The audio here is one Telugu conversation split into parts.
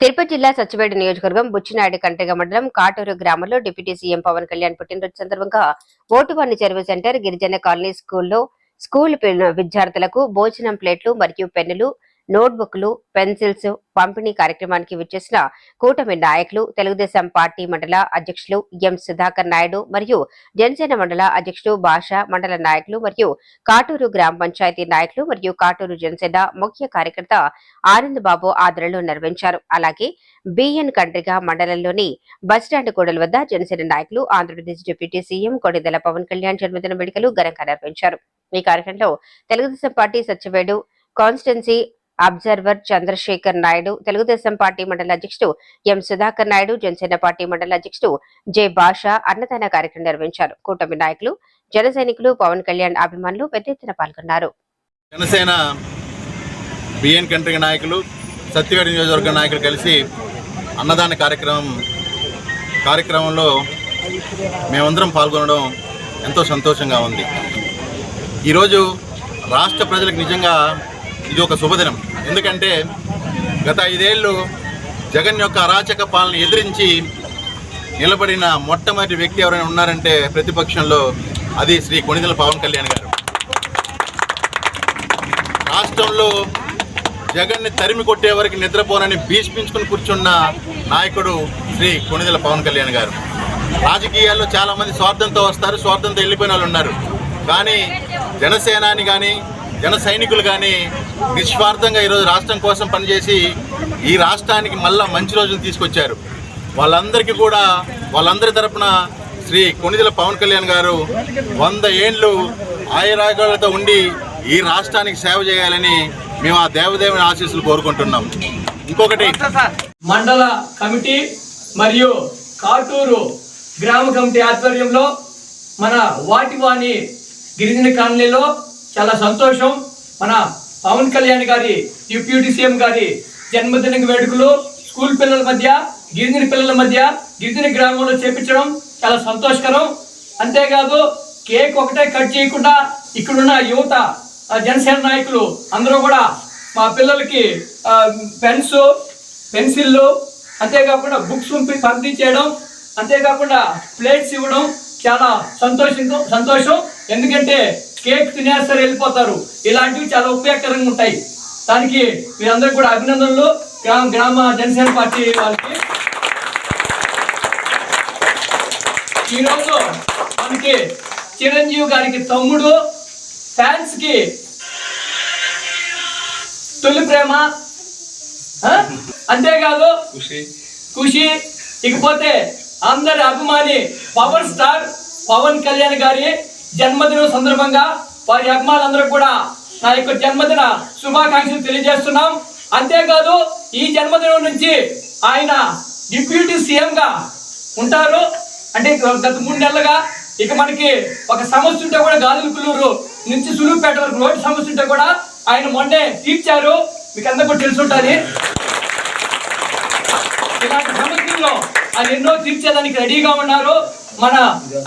తిరుపతి జిల్లా సచ్చిపేట నియోజకవర్గం బుచ్చినాయుడు కంటెగ మండలం కాటూరు గ్రామంలో డిప్యూటీ సీఎం పవన్ కళ్యాణ్ పుట్టినరోజు సందర్భంగా ఓటువాణి చెరువు సెంటర్ గిరిజన కాలనీ స్కూల్లో స్కూల్ విద్యార్థులకు భోజనం ప్లేట్లు మరియు పెన్నులు నోట్బుక్లు పెన్సిల్స్ పంపిణీ కార్యక్రమానికి విచ్చేసిన కూటమి నాయకులు తెలుగుదేశం పార్టీ మండల అధ్యక్షులు ఎం సుధాకర్ నాయుడు మరియు జనసేన మండల అధ్యక్షులు భాష మండల నాయకులు మరియు కాటూరు గ్రామ పంచాయతీ నాయకులు మరియు కాటూరు జనసేన ముఖ్య కార్యకర్త ఆనంద్ బాబు ఆదరణలో నిర్వహించారు. అలాగే బిఎన్ కండ్రిగా మండలంలోని బస్టాండ్ కూడల వద్ద జనసేన నాయకులు ఆంధ్రప్రదేశ్ డిప్యూటీ సీఎం కొడిదెల పవన్ కళ్యాణ్ జన్మదిన వేడుకలు ఘనంగా నిర్వహించారు. ఈ కార్యక్రమంలో Telugu Desam party Satyavedu constituency observer Chandrasekhar Naidu Telugu Desam party మండల అధ్యక్షుడు ఎం సుధాకర్ నాయుడు జనసేన పార్టీ మండల అధ్యక్షుడు జె బాషా అన్నదాన కార్యక్రమం నిర్వహించారు. కూటమి నాయకులు జన సైనికులు పవన్ కళ్యాణ్ అభిమానులు పెద్ద ఎత్తున పాల్గొన్నారు. జనసేన బిఎన్ కంట్రీ నాయకులు సత్యవేడ నియోజకవర్గ నాయకులు కలిసి అన్నదాన కార్యక్రమం కార్యక్రమంలో మేమందరం పాల్గొనడం ఎంతో సంతోషంగా ఉంది. ఈరోజు రాష్ట్ర ప్రజలకు నిజంగా ఇది ఒక శుభదినం. ఎందుకంటే గత ఐదేళ్ళు జగన్ యొక్క అరాచక పాలన ఎదిరించి నిలబడిన మొట్టమొదటి వ్యక్తి ఎవరైనా ఉన్నారంటే ప్రతిపక్షంలో అది శ్రీ కొణిదెల పవన్ కళ్యాణ్ గారు. రాష్ట్రంలో జగన్ని తరిమి కొట్టే వరకు నిద్రపోనని భీష్మించుకుని కూర్చున్న నాయకుడు శ్రీ కొణిదెల పవన్ కళ్యాణ్ గారు. రాజకీయాల్లో చాలామంది స్వార్థంతో వస్తారు స్వార్థంతో వెళ్ళిపోయిన వాళ్ళు ఉన్నారు. కానీ జనసేనాని కానీ జన సైనికులు కానీ నిస్వార్థంగా ఈరోజు రాష్ట్రం కోసం పనిచేసి ఈ రాష్ట్రానికి మళ్ళా మంచి రోజులు తీసుకొచ్చారు. వాళ్ళందరికీ కూడా వాళ్ళందరి తరపున శ్రీ కొణిదెల పవన్ కళ్యాణ్ గారు వంద ఏండ్లు ఆయురాగాలతో ఉండి ఈ రాష్ట్రానికి సేవ చేయాలని మేము ఆ దేవదేవుని ఆశీస్సులు కోరుకుంటున్నాం. ఇంకొకటి మండల కమిటీ మరియు కాటూరు గ్రామ కమిటీ ఆధ్వర్యంలో మన వాటివాణి గిరిజన కాలనీలో చాలా సంతోషం. మన పవన్ కళ్యాణ్ గారి డిప్యూటీ సీఎం గారి జన్మదిన వేడుకలు స్కూల్ పిల్లల మధ్య గిరిజన పిల్లల మధ్య గిరిజన గ్రామంలో చేపించడం చాలా సంతోషకరం. అంతేకాదు కేక్ ఒకటే కట్ చేయకుండా ఇక్కడున్న యువత జనసేన నాయకులు అందరూ కూడా మా పిల్లలకి పెన్స్ పెన్సిళ్ళు అంతేకాకుండా బుక్స్ పంపిణీ చేయడం అంతేకాకుండా ప్లేట్స్ ఇవ్వడం చాలా సంతోషంతో సంతోషం. ఎందుకంటే కేక్ తినేస్తారు వెళ్ళిపోతారు. ఇలాంటివి చాలా ఉపయోగకరంగా ఉంటాయి. దానికి మీరందరూ కూడా అభినందనలు. గ్రామ గ్రామ జనసేన పార్టీ వాళ్ళకి. ఈరోజు మనకి చిరంజీవి గారికి తమ్ముడు ఫ్యాన్స్కి తొలి ప్రేమ? అంతేకాదు ఖుషి. ఇకపోతే అందరి అభిమాని పవర్ స్టార్ పవన్ కళ్యాణ్ గారి జన్మదినం సందర్భంగా వారి అభిమానులందరూ కూడా నా యొక్క జన్మదిన శుభాకాంక్షలు తెలియజేస్తున్నాం. అంతేకాదు ఈ జన్మదినం నుంచి ఆయన డిప్యూటీ సీఎంగా ఉంటారు. అంటే గత మూడు నెలలుగా ఇక మనకి ఒక సమస్య ఉంటే కూడా గాజులకుల్లూరు నుంచి సులువుపేట వరకు రోడ్డు సమస్య ఉంటే కూడా ఆయన మొన్నే తీర్చారు. మీకు అందరూ తెలిసి ఉంటుంది. ఇలాంటి సమస్యల్లో ఆయన ఎన్నో తీర్చేదానికి రెడీగా ఉన్నారు. మన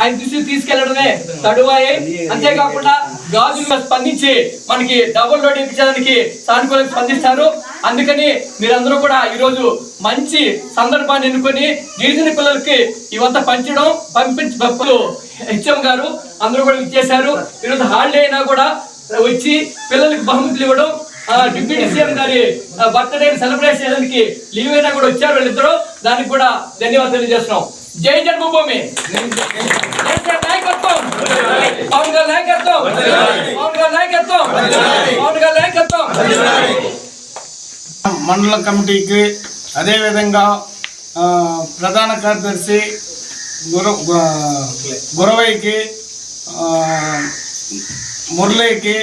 ఆయన దృష్టికి తీసుకెళ్ళడమే తడువాయి. అంతేకాకుండా గాజులుగా స్పందించి మనకి డబుల్ రోడ్ ఇప్పించడానికి సానుకూలంగా స్పందిస్తారు. అందుకని మీరందరూ కూడా ఈరోజు మంచి సందర్భాన్ని ఎన్నుకొని గిరిజన పిల్లలకి ఇవంతా పంచడం పంపించి భక్తులు హెచ్ఎం గారు అందరూ కూడా ఇచ్చేశారు ఈరోజు హాలిడే అయినా కూడా వచ్చి పిల్లలకి బహుమతులు ఇవ్వడం డిప్యూటీ సీఎం గారి బర్త్డే సెలబ్రేట్ చేయడానికి లీవ్ అయినా కూడా వచ్చారు వీళ్ళిద్దరు. దానికి కూడా ధన్యవాదాలు తెలియజేస్తున్నాం. జై జన్మభూమి. నాయకత్వం. పవన్ గారి నాయకత్వం. పవన్ గారి నాయకత్వం. పవన్ గారి నాయకత్వం. మండల కమిటీకి అదేవిధంగా ప్రధాన కార్యదర్శి గుర గురవైకి మురళికి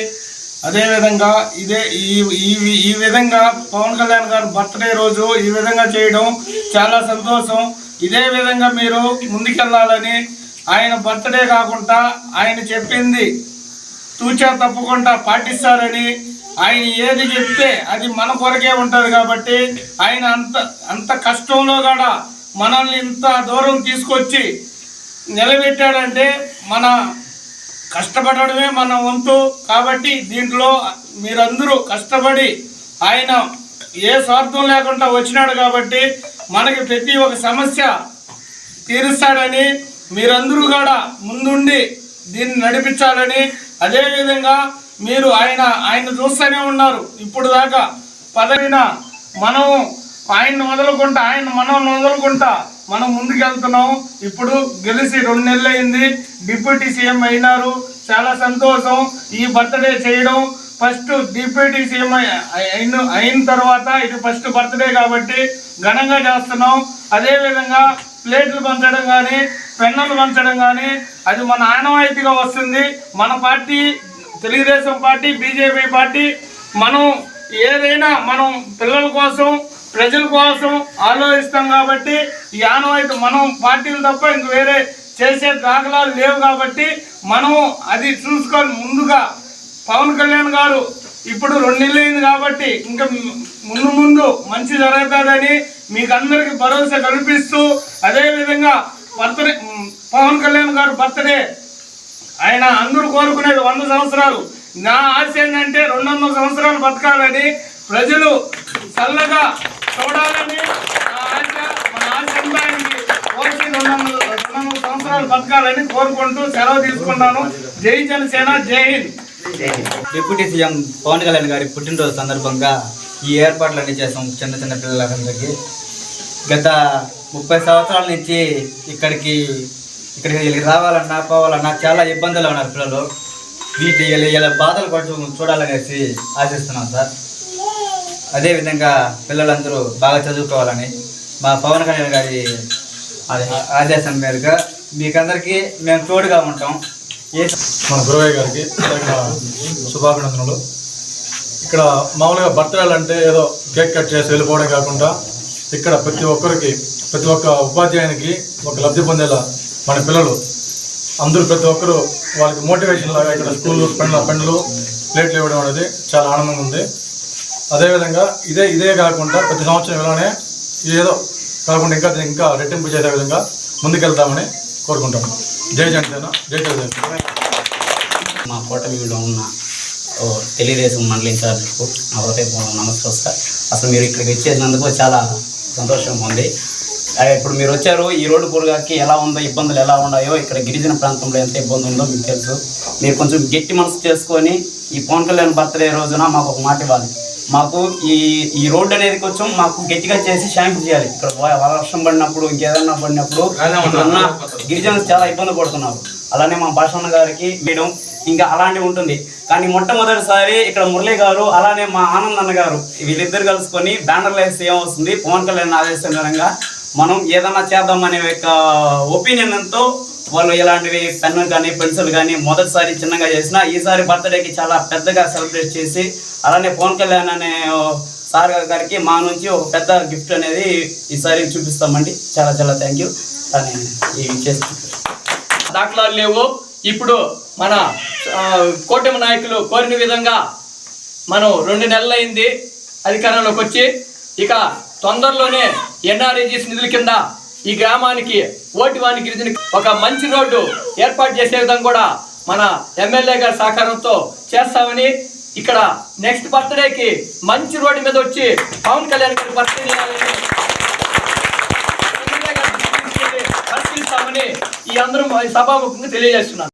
అదేవిధంగా ఇదే ఈ ఈ ఈ విధంగా పవన్ కళ్యాణ్ గారు బర్త్డే రోజు ఈ విధంగా చేయడం చాలా సంతోషం. ఇదే విధంగా మీరు ముందుకెళ్ళాలని ఆయన బర్త్డే కాకుండా ఆయన చెప్పింది. తూచా తప్పకుండా పాటిస్తారని ఆయన ఏది చెప్తే అది మన కొరకే ఉంటుంది కాబట్టి ఆయన అంత అంత కష్టంలో కూడా మనల్ని ఇంత దూరం తీసుకొచ్చి నిలబెట్టాడంటే మన కష్టపడడమే మన వంతు కాబట్టి దీంట్లో మీరందరూ కష్టపడి ఆయన ఏ స్వార్థం లేకుండా వచ్చినాడు కాబట్టి మనకి ప్రతి ఒక్క సమస్య తీరుస్తాడని మీరందరూ కూడా ముందుండి దీన్ని నడిపించాలని అదేవిధంగా మీరు ఆయన ఆయన చూస్తూనే ఉన్నారు. ఇప్పుడు దాకా పదవిన మనం ఆయన వదులుకుంటా ఆయన మనం వదులుకుంటా మనం ముందుకెళ్తున్నాం. ఇప్పుడు గెలిచి రెండు నెలలు అయింది డిప్యూటీ సీఎం అయినారు. చాలా సంతోషం. ఈ బర్త్డే చేయడం ఫస్ట్ డిప్యూటీ సీఎం అయి- అయిన అయిన తర్వాత ఇది ఫస్ట్ బర్త్డే కాబట్టి ఘనంగా చేస్తున్నాం. అదేవిధంగా ప్లేట్లు పంచడం కానీ పెన్నులు పంచడం కానీ అది మన ఆనవాయితీగా వస్తుంది. మన party Telugu Desam party BJP party మనం ఏదైనా మనం పిల్లల కోసం ప్రజల కోసం ఆలోచిస్తాం కాబట్టి ఈ ఆనవాయితీ మనం పార్టీలు తప్ప ఇంక వేరే చేసే దాఖలాలు లేవు కాబట్టి మనం అది చూసుకొని ముందుగా పవన్ కళ్యాణ్ గారు ఇప్పుడు రెండు నెలలు అయింది కాబట్టి ఇంకా ముందు ముందు మంచి జరుగుతుందని మీకు అందరికి భరోసా కల్పిస్తూ అదేవిధంగా బర్త్డే పవన్ కళ్యాణ్ గారు బర్త్డే ఆయన అందరూ కోరుకునేది వంద సంవత్సరాలు. నా ఆశ ఏంటంటే రెండు వందల సంవత్సరాలు బతకాలని ప్రజలు చల్లగా చూడాలని నా ఆశ మన ఆశ ఆయనకి రెండు వందల రెండు వందల సంవత్సరాలు బతకాలని కోరుకుంటూ సెలవు తీసుకున్నాను జై జనసేన జై హింద్. డిప్యూటీ సీఎం పవన్ కళ్యాణ్ గారి పుట్టినరోజు సందర్భంగా ఈ ఏర్పాట్లన్నీ చేసాం చిన్న చిన్న పిల్లలందరికీ. గత ముప్పై సంవత్సరాల నుంచి ఇక్కడికి ఇక్కడికి రావాలన్నా పోవాలన్నా చాలా ఇబ్బందులు ఉన్నారు పిల్లలు. వీటి ఇలా బాధలు కొంచెం చూడాలనేసి ఆశిస్తున్నాం సార్. అదేవిధంగా పిల్లలందరూ బాగా చదువుకోవాలని మా పవన్ కళ్యాణ్ గారి ఆదేశం మేరకు మీకందరికీ మేము తోడుగా ఉంటాం. మన గురవయ్య గారికి శుభాభినందనలు. ఇక్కడ మామూలుగా బర్త్డేలు అంటే ఏదో కేక్ కట్ చేసి వెళ్ళిపోవడం కాకుండా ఇక్కడ ప్రతి ఒక్కరికి ప్రతి ఒక్క ఉపాధ్యాయునికి ఒక లబ్ధి పొందేలా మన పిల్లలు అందరూ ప్రతి ఒక్కరు వాళ్ళకి మోటివేషన్ లాగా ఇక్కడ స్కూల్ పెండ్ల పెండ్లు ప్లేట్లు ఇవ్వడం అనేది చాలా ఆనందంగా ఉంది. అదేవిధంగా ఇదే ఇదే కాకుండా ప్రతి సంవత్సరం ఇలానే ఏదో కాకుండా ఇంకా ఇంకా రెట్టింపు చేసే విధంగా ముందుకెళ్తామని కోరుకుంటాము జై జనసేన జై తెలుగుదేశం మా కూటమిలో ఉన్న తెలుగుదేశం మండలి ఇన్ఛార్జ్కు నా హృదయపూర్వక నమస్కారం సార్ అసలు మీరు ఇక్కడికి వచ్చేసినందుకు చాలా సంతోషంగా ఉంది. ఇప్పుడు మీరు వచ్చారు ఈ రోడ్డు పూర్గాకి ఎలా ఉందో ఇబ్బందులు ఎలా ఉన్నాయో ఇక్కడ గిరిజన ప్రాంతంలో ఎంత ఇబ్బంది ఉందో మీకు తెలుసు. మీరు కొంచెం గట్టి మనసు చేసుకొని ఈ పవన్ కళ్యాణ్ బర్త్డే రోజున మాకు ఒక మాట ఇవ్వాలి. మాకు ఈ ఈ రోడ్డు అనేది కొంచెం మాకు గట్టిగా చేసి శాంక్షన్ చేయాలి. ఇక్కడ వర్షం పడినప్పుడు ఇంకేదన్నా పడినప్పుడు ఇక్కడ ఉన్న గిరిజనులు చాలా ఇబ్బంది పడుతున్నారు. అలానే మా భాషన్న గారికి మేడం ఇంకా అలాంటివి ఉంటుంది. కానీ మొట్టమొదటిసారి ఇక్కడ మురళి గారు అలానే మా ఆనంద్ అన్న గారు వీళ్ళిద్దరు కలుసుకొని బ్యానర్లు వేస్తే ఏమవుతుంది పవన్ కళ్యాణ్ ఆదేశంగా మనం ఏదన్నా చేద్దాం అనే యొక్క ఒపీనియన్తో వాళ్ళు ఇలాంటివి పెన్ను కానీ పెన్సిల్ కానీ మొదటిసారి చిన్నగా చేసిన ఈసారి బర్త్డేకి చాలా పెద్దగా సెలబ్రేట్ చేసి అలానే పవన్ కళ్యాణ్ అనే సార్ గారికి మా నుంచి ఒక పెద్ద గిఫ్ట్ అనేది ఈసారి చూపిస్తామండి. చాలా చాలా థ్యాంక్ యూ. అని ఇవి చేసి దాఖలాలు లేవు. ఇప్పుడు మన కూటమి నాయకులు కోరిన విధంగా మనం రెండు నెలలైంది అధికారంలోకి వచ్చి ఇక తొందరలోనే ఎన్ఆర్ఏజీస్ నిధుల కింద ఈ గ్రామానికి ఓటివాని గిరిజన ఒక మంచి రోడ్డు ఏర్పాటు చేసే విధంగా కూడా మన ఎమ్మెల్యే గారి సహకారంతో చేస్తామని ఇక్కడ నెక్స్ట్ బర్త్డేకి మంచి రోడ్డు మీద వచ్చి పవన్ కళ్యాణ్ గారి బర్త్డే పరిశీలిస్తామని ఈ అందరూ సభాముఖంగా తెలియజేస్తున్నారు